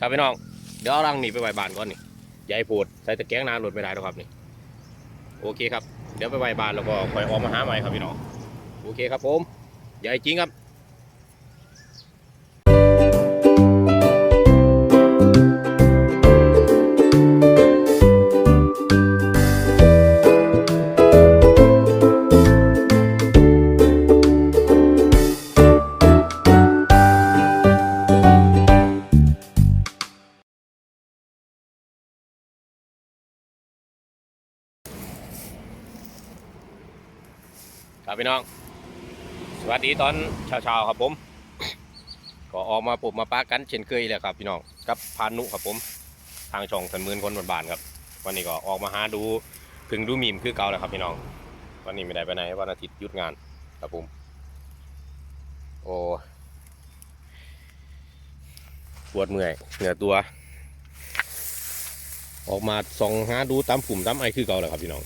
ครับพี่น้อง เดี๋ยวเอารังนี่ไปไว้บ้านก่อนนี่อยายพูดใส่ตะแกรงน้ำหลุดไม่ได้หรอกครับนี่ โอเคครับ เดี๋ยวไปไว้บ้านแล้วก็คอยออกมาหาใหม่ครับพี่น้อง โอเคครับผมใหญ่จริงครับ พี่น้อง สวัสดีตอนเช้าๆครับผม ก็ออกมาปลุกมาปากันเช่นเคยแหละครับพี่น้องกับพานุครับผม ทางช่องสันมืนคนบานๆครับ วันนี้ก็ออกมาหาดูพึงดูมีมคือเก่าแล้วครับพี่น้อง วันนี้ไม่ได้ไปไหนวันอาทิตย์หยุดงานครับผม โอ้ปวดเมื่อยเหนื่อยตัว ออกมาส่องหาดูตามฝุ่มตามไอคือเก่าแล้วครับพี่น้อง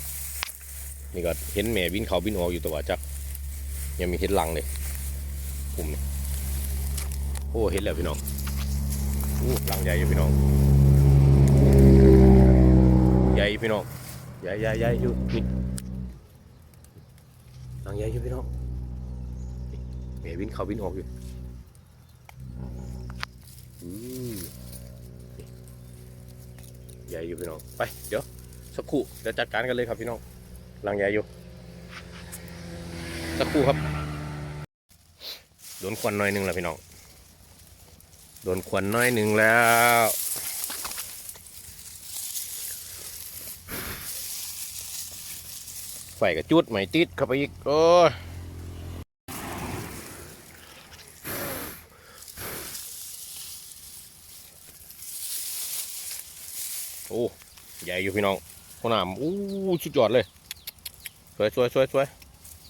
นี่ก็เห็นแม่บินเขาบินออกอยู่ตัวจัก ยังมีเห็นหลังเลยปุ่มนี่โอ้เห็นแล้วพี่น้องอู้ลังใหญ่อยู่พี่น้องใหญ่พี่น้องใหญ่ใหญ่ใหญ่อยู่นี่ลังใหญ่อยู่พี่น้องนี่แม่บินเขาบินออกอยู่ใหญ่อยู่พี่น้องไปเดี๋ยวสักครู่เดี๋ยวจัดการกันเลยครับพี่น้องลังใหญ่อยู่สักครู่ครับ โดนควันน้อยหนึงแล้วพี่น้อง โดนควันน้อยหนึ่งแล้วไฟกับจุดไม่ติดเข้าไปอีก โอ้ยโอ้ใหญ่อยู่พี่น้องหัวหนามอู้สุดยอดเลย สวยสวยสวยสวย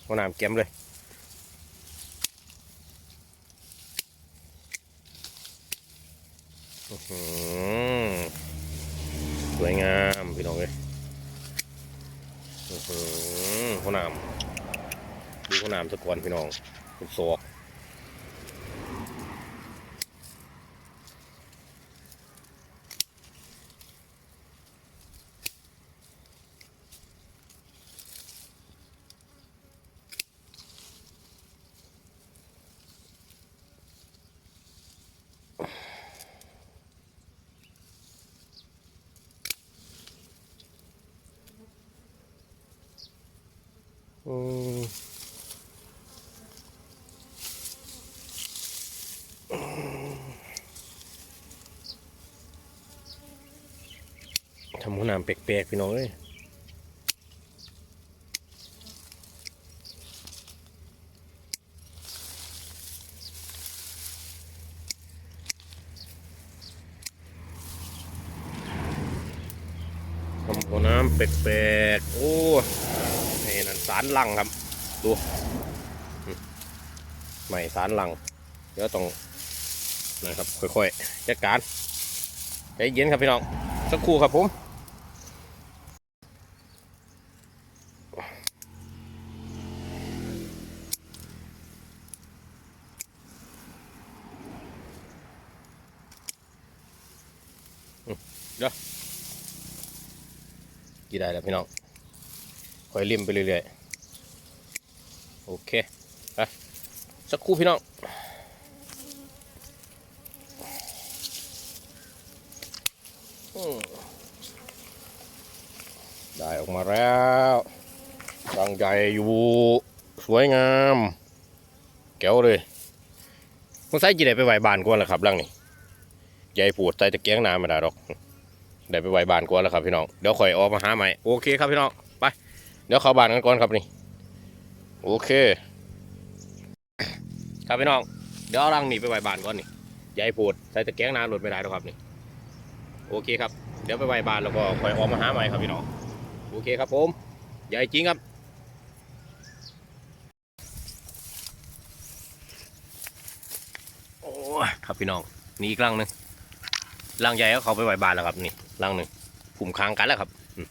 หัวหนามแก้มเลยอื้อหือสวยงามพี่น้องเลยอื้อหือหัวหนามดูหัวหนามสะ ก่อนพี่น้องเป็นศอกอืมำหัวหนามแปลกๆพี่น้องเลยทำหัวน้ำแปลกๆโอ้นี่นั่นสารลังครับ ดูใหม่สารลัง เดี๋ยวต้องนะครับค่อยๆจัดการใจเย็นครับพี่น้อง สักครู่ครับผม กี่ได้แล้วพี่น้องคอยริมไปเรื่อยๆ โอเคไปสักครู่พี่น้องได้ออกมาแล้วรังใหญ่อยู่ สวยงาม แก้วเลยมึงใส่กี่ได้ไปไหวบานกวนแล้วครับรังนี่ใหญ่ปวดใส่ตะเกียงน้ำไม่ได้หรอก ได้ไปไหวบานก่อนแล้วครับพี่น้องเดี๋ยวข่อยออกมาหาใหม่โอเคครับพี่น้องไป เดี๋ยวเข้าบานกันก่อนครับนี่โอเค ครับพี่น้องเดี๋ยวเอารังนี่ไปไหวบานก่อนนี่ยายพูดใส่ตะแกรงน้ำหลุดไม่ได้หรอกครับนี่โอเคครับเดี๋ยวไปไหวบานแล้วก็ข่อยออกมาหาใหม่ครับพี่น้องโอเคครับผมใหญ่จริงครับโอ้ยครับพี่น้องนี่อีกรังนึงรังใหญ่ก็เขาไปไหวบานแล้วครับนี่ รังหนึ่งผุ่มค้างกันแล้วครับอืม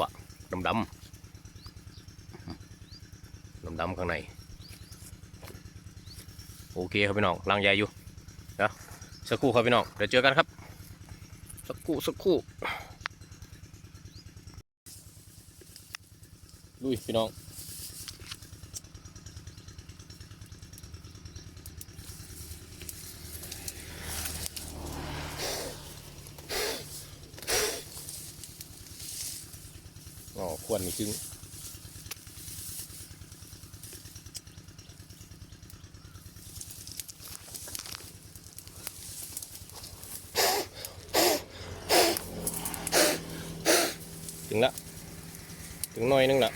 วะดำดำดำดำๆข้างใน โอเคครับพี่น้องรังใหญ่อยู่เดี๋ยวสักครู่ครับพี่น้องเดี๋ยวเจอกันครับ สักครู่สักครู่ลุยพี่น้อง อ๋ อควรนี่จึงถึงละ ถึงหน่อยนึงละ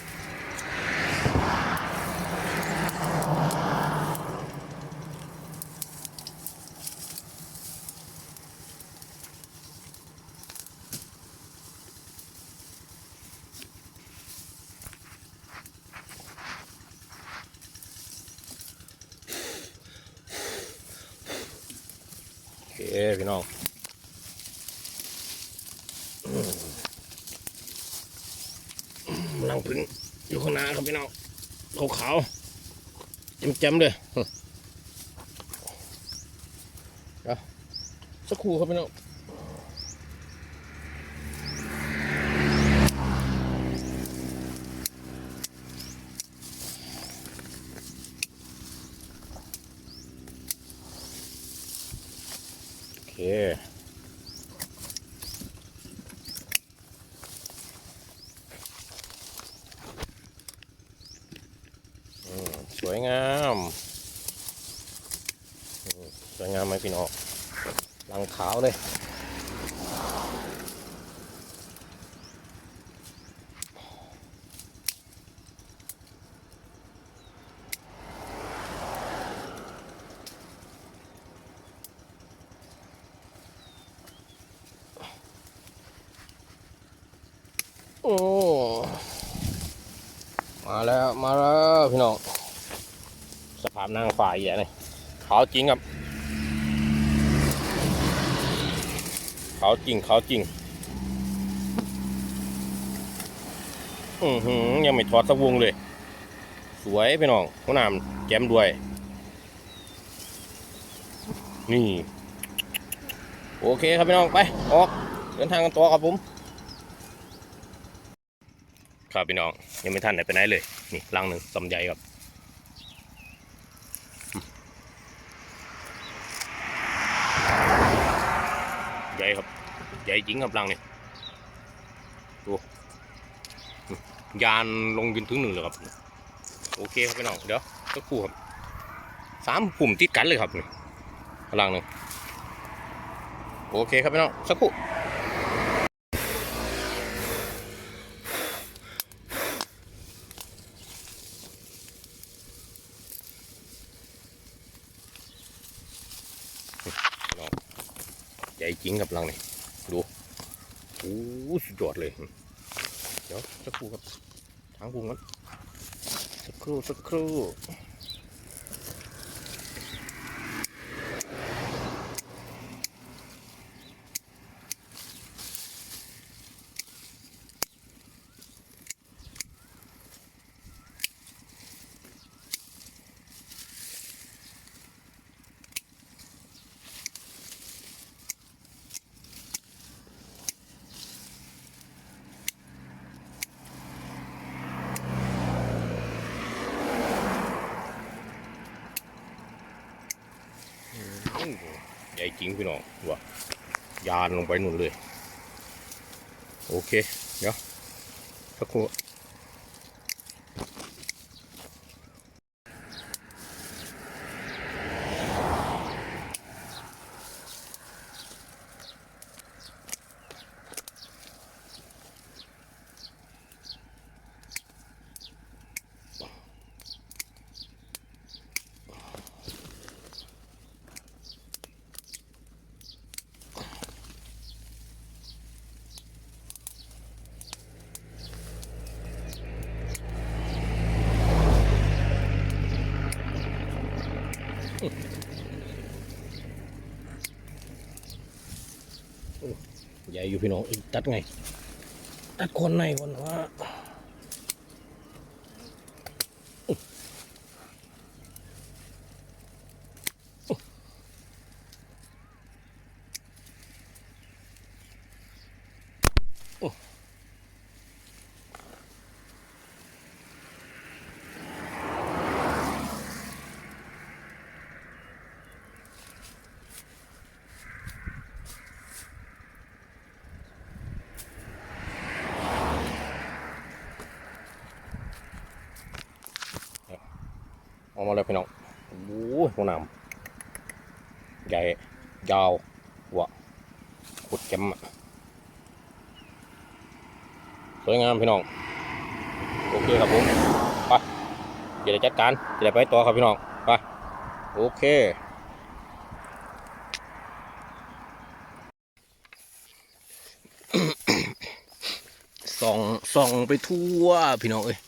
โอเค พี่น้องลังพึ่งอยู่ข้างหน้าครับพี่น้องขาวๆจำๆเลยเดี๋ยวสักครู่ครับพี่น้อง โอเค อืม สวยงามอืมสวยงามไหมพี่น้องลังขาวเลย โอ้ มาแล้วมาแล้วพี่น้องสภาพนางฝ่ายอย่างนี้ขาจริงครับเขาจริงเขาจริง อือหือยังไม่ถอดสะวงเลย สวยพี่น้องหัวหน้ำแก้มด้วย นี่ โอเคครับพี่น้องไป ออก เดินทางกันต่อครับผม ครับพี่น้องยังไม่ทันไหนไปไหนเลย นี่ลังหนึ่งสำใหญ่ครับใหญ่ครับใหญ่จริงครับลังนี่ดูยานลงยืนถึงหนึ่งเลยครับ โอเคครับพี่น้องเดี๋ยวสักครู่ครับสามปุ่มติดกันเลยครับนี่ลังหนึ่งโอเคครับพี่น้องสักครู่ ใหญ่จริงกับลังนี่ดูโอ้สุดยอดเลย เดี๋ยวสักครู่ครับทางพุงกันสักครู่สักครู่ ใหญ่จริงพี่น้องว่ายานลงไปนู่นเลย โอเค เดี๋ยวสักครู่ ญ่อยู่พี่น้องอีกตัดไง ตัดคนในคนว่า ออกมาเลยพี่น้องโอ้ยหัวหนามใหญ่ ยาวหัวขุดเข็มสวยงามพี่น้อง โอเคครับผมไปจะได้จัดการจะได้ไปต่อครับพี่น้องไปโอเคส่องส่องไปทั่วพี่น้องเอ้ย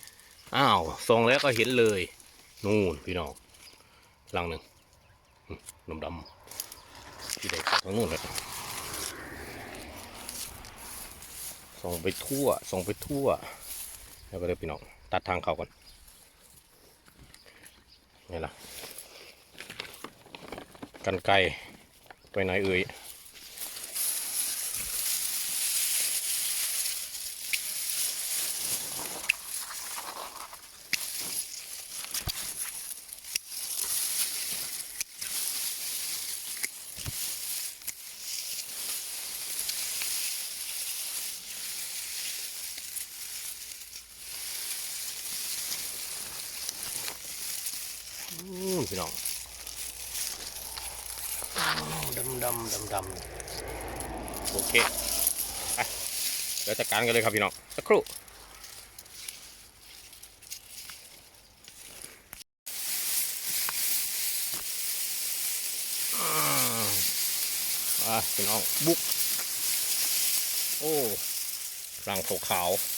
อ้าวส่องแล้วก็เห็นเลย นู่นพี่น้องลังหนึ่งนมดำที่ใดตรงนู้นเลยส่งไปทั่วส่งไปทั่ว แล้วก็เลยพี่น้องตัดทางเขาก่อนนี่ล่ะกันไกลไปไหนเอ่ย พี่น้องดำดำดำดำโอเคไปเดี๋ยวจัดการกันเลยครับพี่น้องสักครู่อ่าอะพี่น้องบุก โอ้รังขาวๆ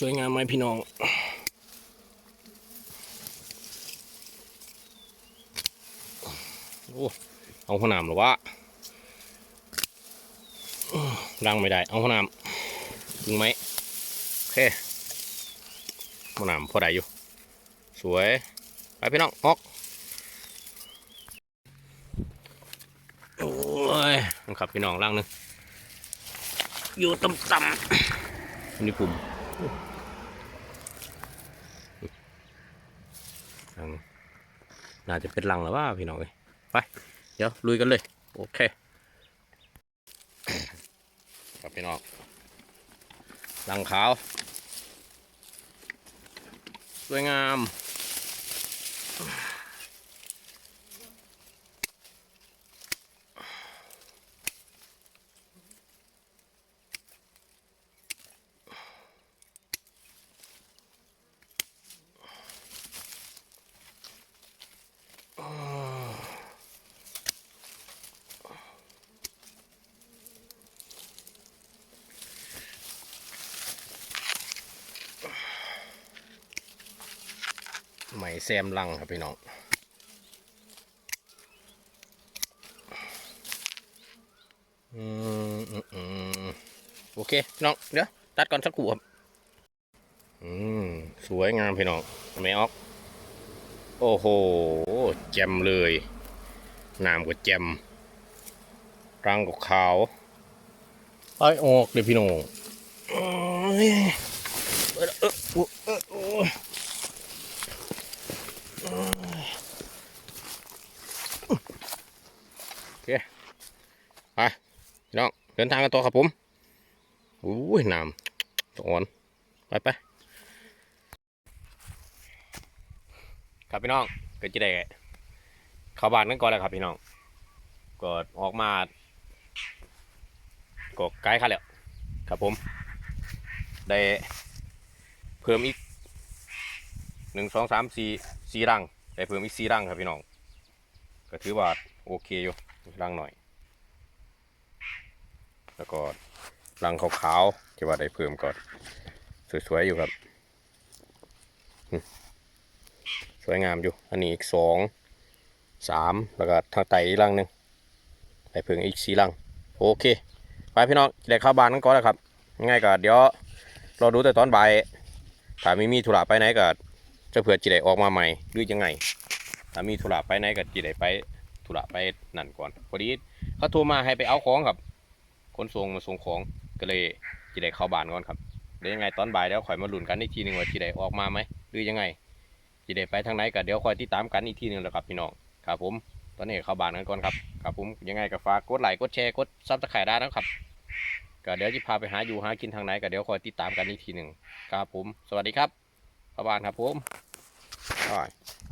สวยงามไหมพี่น้อง โอ้ เอาหัวหนามหรือวะรังไม่ได้ เอาหัวหนามถึงไหมโอเคหัวหนามพอได้อยู่ สวย ไปพี่น้อง ออก โอ้ยนะครับพี่น้องร่างหนึงอยู่ต่ำๆนี่ปุ่มังน่าจะเป็นรังแล้วว่าพี่น้องเอ้ยเดี๋ยวลุยกันเลย โอเคครับพี่น้องลังขาว สวยงาม ม่แซมลังครับพี่น้องอืมอืมอืมโอเคพี่น้องเดี๋ยวตัดก่อนสักครู่ครับอืมสวยงามพี่น้องไม่ออก โอ้โหแจมเลยน้ำก็แจมรังก็ขาวไปออกเลยพี่น้องโอ้ยเออเออเออเออโอ้ย พี่น้องเดินทางกันต่อครับผมอุ้ยน้ำสอนไปไปครับพี่น้องก็จะได้เข้าบ้านกันก่อนแล้วครับพี่น้องก็ออกมาก็ไกลค่ะแล้วครับผม ได้เพิ่มอีกหนึ่งสองสามสี่สี่รังได้เพิ่มอีกสี่รังครับพี่น้องก็ถือว่าโอเคอยู่ รังหน่อย แล้วก็รังขาวๆที่ว่าได้เพิ่มก็สวยๆอยู่ครับ สวยงามอยู่ อันนี้อีกสองสามแล้วก็ทางไตอีกลังหนึ่งไปเพิ่งอีกสี่ลัง โอเค ไปพี่น้องเด็กเข้าบ้านกันก่อนแล้วครับง่ายก็เดี๋ยวรอดูแต่ตอนบ่ายถ้าม่มีธุระไปไหนก็จะเผื่อจีได้ออกมาใหม่หรือยังไงถ้ามีธุระไปไหนก็จีได้ไป ธุระไปนั่นก่อนพอดีเขาโทรมาให้ไปเอาของครับคนส่งมาส่งของก็เลยจีได้เข้าบ้านก่อนครับเดี๋ยวยังไงตอนบ่ายเดี๋ยวข่อยมาลุ้นกันอีกทีหนึ่งว่าจีได้ออกมาไหมหรือยังไงจีได้ไปทางไหนก็เดี๋ยวคอยติดตามกันอีกทีหนึ่งแล้วครับพี่น้องครับผมตอนนี้เข้าบ้านกันก่อนครับครับผมยังไงก็ฝากกดไลค์กดแชร์กดซับสไครต์ได้นะครับก็เดี๋ยวจะพาไปหาอยู่หากินทางไหนก็เดี๋ยวคอยติดตามกันอีกทีหนึ่งครับผม สวัสดีครับเข้าบ้านครับผม All right.